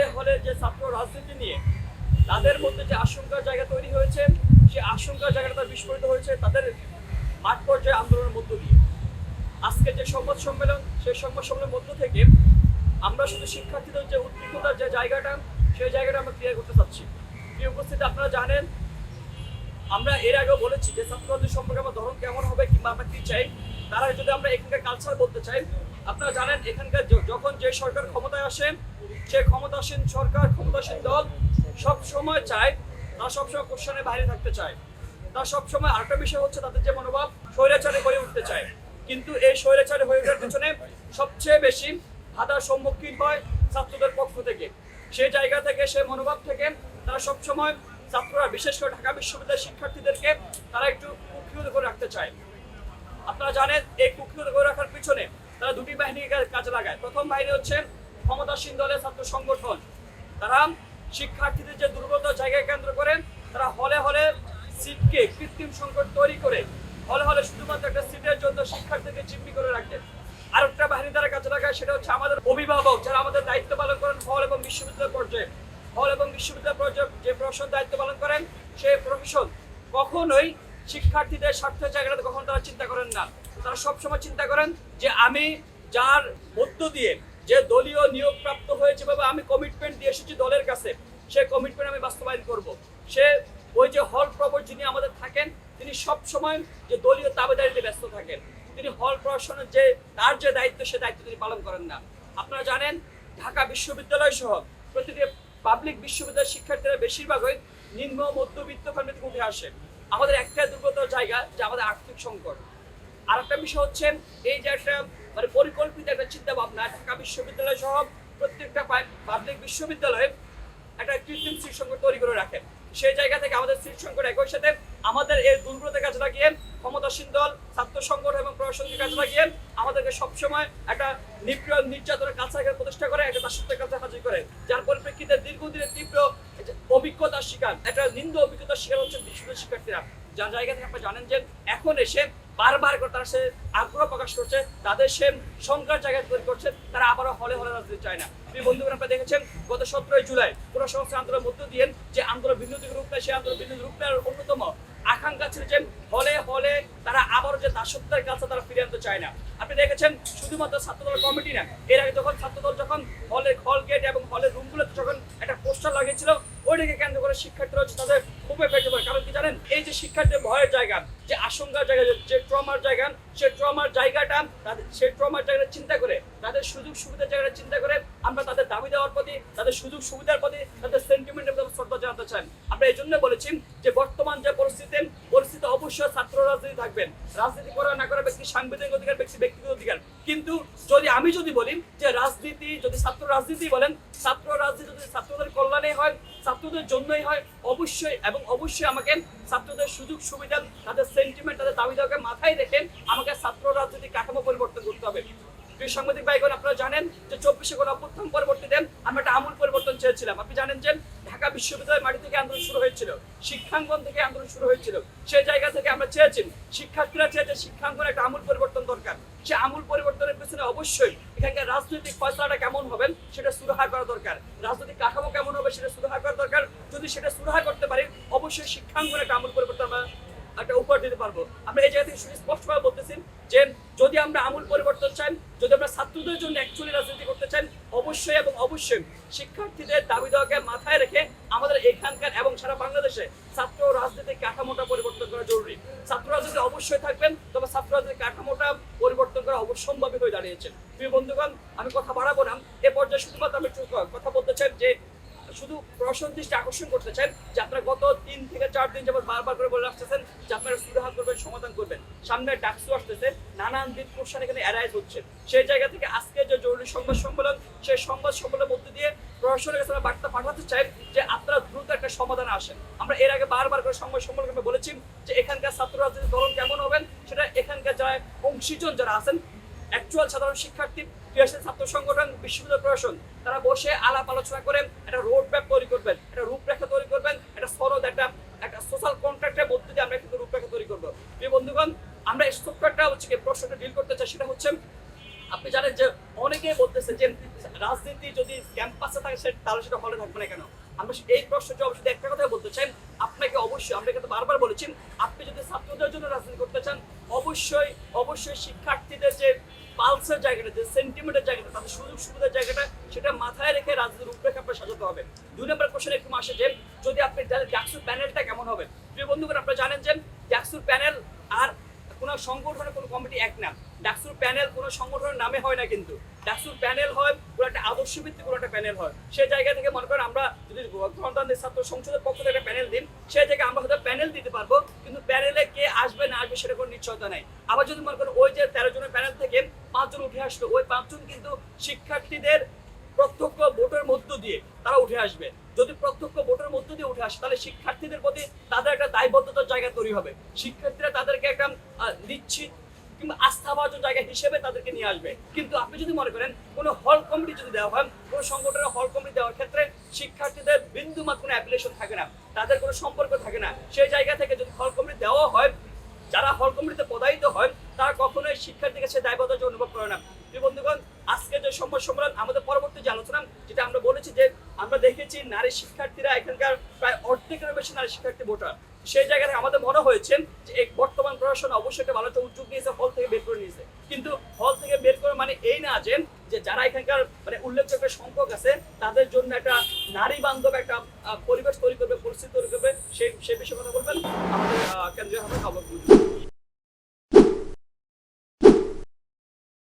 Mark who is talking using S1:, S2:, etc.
S1: হলে হলে যে ছাত্র রাজনীতি নিয়ে তাদের মধ্যে যে আশঙ্কার জায়গা তৈরি হয়েছে সেই আশঙ্কার জায়গাটা বিস্ফোরিত হয়েছে তাদের মাঠ পর্যায়ে আন্দোলনের মধ্য দিয়ে। আজকে যে সংবাদ সম্মেলন, সেই সংবাদ সম্মেলনের মধ্য থেকে আমরা শুধু শিক্ষার্থীদের যে উদ্বিগ্নতার যে জায়গাটা, সেই জায়গাটা আমরা ক্লিয়ার করতে চাচ্ছি। এই উপস্থিতি, আপনারা জানেন, আমরা এর আগেও বলেছি যে ছাত্রদের সম্পর্কে আমার ধরন কেমন হবে কিংবা আমরা কি চাই, তারা যদি আমরা এখানকার কালচার বলতে চাই আপনারা জানেন এখানকার যখন যে সরকার ক্ষমতায় আসেন, সে ক্ষমতাসীন সরকার, ক্ষমতাসীন দল সব সময় চায় তারা সবসময় কোশ্চেনের বাইরে থাকতে চায় তারা সবসময় আরেকটা বিষয় হচ্ছে তাদের যে মনোভাব, স্বৈরাচারে হয়ে উঠতে চায়। কিন্তু এই স্বৈরাচারে হয়ে ওঠার পিছনে সবচেয়ে বেশি বাধার সম্মুখীন হয় ছাত্রদের পক্ষ থেকে। সেই জায়গা থেকে সেই মনোভাব থেকে তারা সবসময় ছাত্ররা, বিশেষ করে ঢাকা বিশ্ববিদ্যালয়ের শিক্ষার্থীদেরকে তারা একটু কুক্ষিগত করে রাখতে চায়। আপনারা জানেন এই কুক্ষিগত করে রাখার পিছনে তারা দুটি বাহিনীকে কাজে লাগায়। প্রথম বাহিনী হচ্ছে ক্ষমতাসীন দলের ছাত্র সংগঠন। তারা শিক্ষার্থীদের যে দুর্বলতার জায়গায় কেন্দ্র করে, তারা হলে হলে সিটকে কৃত্রিম সংকট তৈরি করে, হলে হলে শুধুমাত্র একটা সিটের জন্য শিক্ষার্থীকে চিমনি করে রাখে। আর একটা বাহিনী তারা কাজে লাগায়, সেটা হচ্ছে আমাদের অভিভাবক, যারা আমাদের দায়িত্ব পালন করেন হল এবং বিশ্ববিদ্যালয় পর্যায়ে। হল এবং বিশ্ববিদ্যালয় পর্যায়ে যে প্রফেশন দায়িত্ব পালন করেন, সেই প্রফেশন কখনোই শিক্ষার্থীদের স্বার্থের জায়গাটা কখন তারা চিন্তা করেন না। তারা সবসময় চিন্তা করেন যে আমি যার মধ্য দিয়ে যে দলীয় নিয়োগ প্রাপ্ত হয়েছে বা আমি কমিটমেন্ট দিয়ে এসেছি দলের কাছে, সে কমিটমেন্ট আমি বাস্তবায়ন করব। সে ওই যে হল প্রবর যিনি আমাদের থাকেন, তিনি সব সময় যে দলীয় দাবিদারিতে ব্যস্ত থাকেন। তিনি হল প্রশাসনের যে, তার যে দায়িত্ব, সে দায়িত্ব তিনি পালন করেন না। আপনারা জানেন, ঢাকা বিশ্ববিদ্যালয় সহ প্রতিটি পাবলিক বিশ্ববিদ্যালয়ের শিক্ষার্থীরা বেশিরভাগই নিম্ন, মধ্যবিত্ত ফ্যামিলি থেকে উঠে আসে। আমাদের একটা দুর্বলতার জায়গা যে আমাদের আর্থিক সংকট। আর একটা বিষয় হচ্ছে, এই যে একটা মানে পরিকল্পিত একটা চিন্তা ভাবনা ঢাকা বিশ্ববিদ্যালয় সহ প্রত্যেকটা পাবলিক বিশ্ববিদ্যালয়ে একটা কৃত্রিম সিট সংকট তৈরি করে রাখেন সেই জায়গা থেকে আমাদের সিট সংকট একই সাথে আমাদের এই দুর্বলতার কাজে লাগিয়ে ক্ষমতাসীন দল, ছাত্র সংগঠন এবং প্রশাসনকে কাজে লাগিয়ে আমাদেরকে সবসময় একটা নিপীড়ন, নির্যাতনের কালচারকে প্রতিষ্ঠা করে, একটা দাসত্বের কাছে হাজির করে। যার পরিপ্রেক্ষিতে দীর্ঘদিনের তীব্র অভিজ্ঞতার শিকার, একটা নিন্দ অভিজ্ঞতার শিকার হচ্ছে বিশ্ববিদ্যালয় শিক্ষার্থীরা। যার জায়গা থেকে আপনি জানেন যে এখন এসে বারবার করে তারা সে আগ্রহ প্রকাশ করছে, তাদের সে সংখ্যার জায়গায় তৈরি করছে, তারা আবারও হলে হলে রাজনীতি চায় না। প্রিয় বন্ধুগণ, আপনারা দেখেছেন, গত সতেরোই জুলাই পুরো সংস্থার আন্দোলনের মধ্য দিয়ে যে আন্দোলন ভিন্ন দিকে রূপ নেয়, সেই আন্দোলন ভিন্ন রূপ নেওয়ার অন্যতম আকাঙ্ক্ষা ছিল যে হলে হলে তারা আবারও যে দাসত্বের কাছে তারা ফিরে আনতে চায় না। আপনি দেখেছেন, শুধুমাত্র ছাত্রদল কমিটি না, এর আগে যখন ছাত্রদল যখন হলে, হল গেট এবং হলের রুমগুলোতে যখন একটা পোস্টার লাগিয়েছিল, ওইটাকে কেন্দ্র করে শিক্ষার্থীরা তাদের খুব এফেক্ট করে কারণ কি জানেন? এই যে শিক্ষার্থীর ভয়ের জায়গা, যে আশঙ্কার জায়গা, যে ট্রমার জায়গা, সে ট্রমার জায়গাটা তাদের সেই ট্রমার জায়গাটা চিন্তা করে, তাদের সুযোগ সুবিধার জায়গাটা চিন্তা করে আমরা তাদের দাবি দেওয়ার প্রতি, তাদের সুযোগ সুবিধার প্রতি তাদের সেন্টিমেন্টের প্রতি শ্রদ্ধা জানাতে চান আমরা এই জন্য বলেছি যে বর্তমান যে পরিস্থিতি পরিস্থিতি অবশ্যই ছাত্র রাজনীতি থাকবেন রাজনীতি করা না করা ব্যক্তি সাংবিধানিক অধিকার, ব্যক্তি ব্যক্তিগত অধিকার। কিন্তু যদি আমি যদি বলি যে রাজনীতি, যদি ছাত্র রাজনীতি বলেন, ছাত্র রাজনীতি যদি ছাত্রদের কল্যাণে হয় ছাত্রদের জন্যই হয়, অবশ্যই, এবং অবশ্যই আমাকে ছাত্রদের সুযোগ সুবিধা, তাদের সেন্টিমেন্ট তাদের দাবি দাওয়াকে মাথায় রেখে আমাকে ছাত্ররা যদি কাঠামো পরিবর্তন করতে হবে। প্রিয় সাংবাদিক ভাইগণ, আপনারা জানেন যে চব্বিশে কোন অভ্যুত্থান পরবর্তীতে আমরা একটা আমূল পরিবর্তন চেয়েছিলাম। আপনি জানেন যে ঢাকা বিশ্ববিদ্যালয়ের মাটি থেকে আন্দোলন শুরু হয়েছিল, শিক্ষাঙ্গন থেকে আন্দোলন শুরু হয়েছিল। সেই জায়গা থেকে আমরা চেয়েছি, শিক্ষার্থীরা চেয়েছে শিক্ষাঙ্গনে একটা আমূল পরিবর্তন দরকার। সে আমূল পরিবর্তনের পেছনে অবশ্যই এখানকার রাজনৈতিক ফয়সলাটা কেমন হবে সেটা সুরাহা করা দরকার। রাজনৈতিক কাঠামো কেমন হবে সেটা সুরাহা করা দরকার। যদি সেটা সুরাহা করতে পারি, অবশ্যই শিক্ষাঙ্গনে একটা আমূল পরিবর্তন আমরা একটা উপহার দিতে পারব। আমরা এই জায়গা থেকে স্পষ্টভাবে বলতেছি যে যদি আমরা আমূল পরিবর্তন চাই, যদি আমরা ছাত্রদের জন্য অ্যাকচুয়ালি রাজনীতি করতে চাই, অবশ্যই এবং অবশ্যই শিক্ষার্থীদের দাবি দেওয়াকে মাথায় রেখে আমাদের এখানকার এবং সারা বাংলাদেশে ছাত্র রাজনীতির কাঠামোটা পরিবর্তন করা জরুরি। ছাত্র রাজনীতি অবশ্যই থাকবেন, তবে ছাত্র রাজনীতির কাঠামোটা পরিবর্তন করা অবশ্যম্ভাবী হয়ে দাঁড়িয়েছে। প্রিয় বন্ধুগণ, আমি কথা বাড়াবো না। এ পর্যায়ে শুধুমাত্র আমি কথা বলতে চাই যে শুধু প্রশ্ন দৃষ্টি আকর্ষণ করতে চান যে আপনারা গত তিন থেকে চার দিন যাবত বারবার করে বলে আসতেছেন যে আপনারা সুরাহা করবেন, সমাধান করবেন। সামনে ডাকসু আসতেছে, নানান দিক কোশ্চেন এখানে অ্যারাইজ হচ্ছে। সেই জায়গা থেকে আজকে যে জরুরি সংবাদ সম্মেলন, সেই সংবাদ সম্মেলনের মধ্যে দিয়ে প্রশাসনের কাছে আমরা বার্তা পাঠাতে চাই যে আপনারা দ্রুত একটা সমাধান আসেন। আমরা এর আগে বারবার করে সংবাদ সম্মেলনে বলেছি যে এখানকার ছাত্র রাজনীতির ধরন কেমন হবেন সেটা এখানকার যারা অংশীজন যারা আছেন অ্যাকচুয়াল সাধারণ শিক্ষার্থী ক্রিয়াশীল ছাত্র সংগঠন, বিশ্ববিদ্যালয় প্রশাসন, তারা বসে আলাপ আলোচনা করে একটা রোড ম্যাপ তৈরি করবেন, একটা রূপরেখা তৈরি করবেন, একটা সনদ, একটা একটা সোশ্যাল কন্ট্রাক্টের মধ্যে দিয়ে আমরা কিন্তু রূপরেখা তৈরি করব। প্রিয় বন্ধুগণ, আমরা এই স্তরটা হচ্ছে প্রশ্নটা ডিল করতে চাই, সেটা হচ্ছে, আপনি জানেন যে অনেকেই বলতেছে যে রাজনীতি যদি ক্যাম্পাসে থাকে তাহলে সেটা হলে থাকবে না কেন? আমরা এই প্রশ্নটি অবশ্যই একটা কথা বলতে চাই, আপনাকে অবশ্যই, আমরা কিন্তু বারবার বলেছি, আপনি যদি ছাত্রদের জন্য রাজনীতি করতে চান, অবশ্যই অবশ্যই শিক্ষার্থীদের যে পালসের জায়গাটা, যে সেন্টিমেন্টের জায়গাটা, তাদের সুযোগ সুবিধার জায়গাটা, সেটা মাথায় রেখে রাজনীতির রূপরেখা আপনার সাজাতে হবে। দুই নম্বর কোশ্চেন একটু আসে যে যদি আপনি ডাকসুর প্যানেলটা কেমন হবে। প্রিয় বন্ধুগণ, আপনারা জানেন যে ডাকসুর প্যানেল আর কোনো সংগঠনের কোনো কমিটি এক না। ডাকসুর প্যানেল কোনো সংগঠনের নামে হয় না কিন্তু। ডাকসুর প্যানেল হয়, কোনো একটা আদর্শ ভিত্তিক কোনো একটা প্যানেল হয়। সেই জায়গা থেকে মনে করেন আমরা যদি গণতান্ত্রিক ছাত্র সংসদের পক্ষ থেকে একটা প্যানেল দিই সেই থেকে আমরা হয়তো প্যানেল দিতে পারব, কিন্তু প্যানেলে কে আসবে না আসবে সেটা কোনো নিশ্চয়তা নাই। আবার যদি মনে করেন ওই যে তেরো জনের প্যানেল থেকে পাঁচজন উঠে আসলো, ওই পাঁচজন কিন্তু শিক্ষার্থীদের প্রত্যক্ষ ভোটের মধ্য দিয়ে তারা উঠে আসবে। যদি প্রত্যক্ষ ভোটের মধ্য দিয়ে উঠে আসে, তাহলে শিক্ষার্থীদের প্রতি তাদের একটা দায়বদ্ধতার জায়গা তৈরি হবে। শিক্ষার্থীরা তাদেরকে একটা নিশ্চিত কিংবা আস্থাভাজন জায়গা হিসেবে তাদেরকে নিয়ে আসবে। কিন্তু আপনি যদি মনে করেন কোনো হল কমিটি যদি দেওয়া হয়, কোনো সংগঠনের হল কমিটি দেওয়ার ক্ষেত্রে শিক্ষার্থীদের বিন্দু মাত্র কোনো অ্যাপ্লিকেশন থাকে না, তাদের কোনো সম্পর্ক থাকে না। সেই জায়গা থেকে যদি হল কমিটি দেওয়া হয়, যারা হল কমিটিতে পদায়িত হয়, তারা কখনোই শিক্ষার্থীর কাছে দায়বদ্ধতা অনুভব করে না। বন্ধুগণ, আজকে যে সম্মান সম্মেলন, আমাদের পরবর্তী যে আলোচনা, যেটা আমরা বলেছি যে আমরা দেখেছি নারী শিক্ষার্থীরা এখানকার প্রায় অর্ধেকের বেশি নারী শিক্ষার্থী ভোটার। সেই জায়গায় আমাদের মনে হয়েছে যে এই বর্তমান প্রশাসন অবশ্যই একটা ভালো উদ্যোগ নিয়েছে, হল থেকে বের করে নিয়েছে। কিন্তু হল থেকে বের করে মানে এই না যে যে যারা এখানকার মানে উল্লেখযোগ্য সংখ্যক আছে, তাদের জন্য একটা নারী বান্ধব একটা পরিবেশ তৈরি করবে, পরিস্থিতি তৈরি করবে সেই সে বিষয়ে কথা বলবেন। আমাদের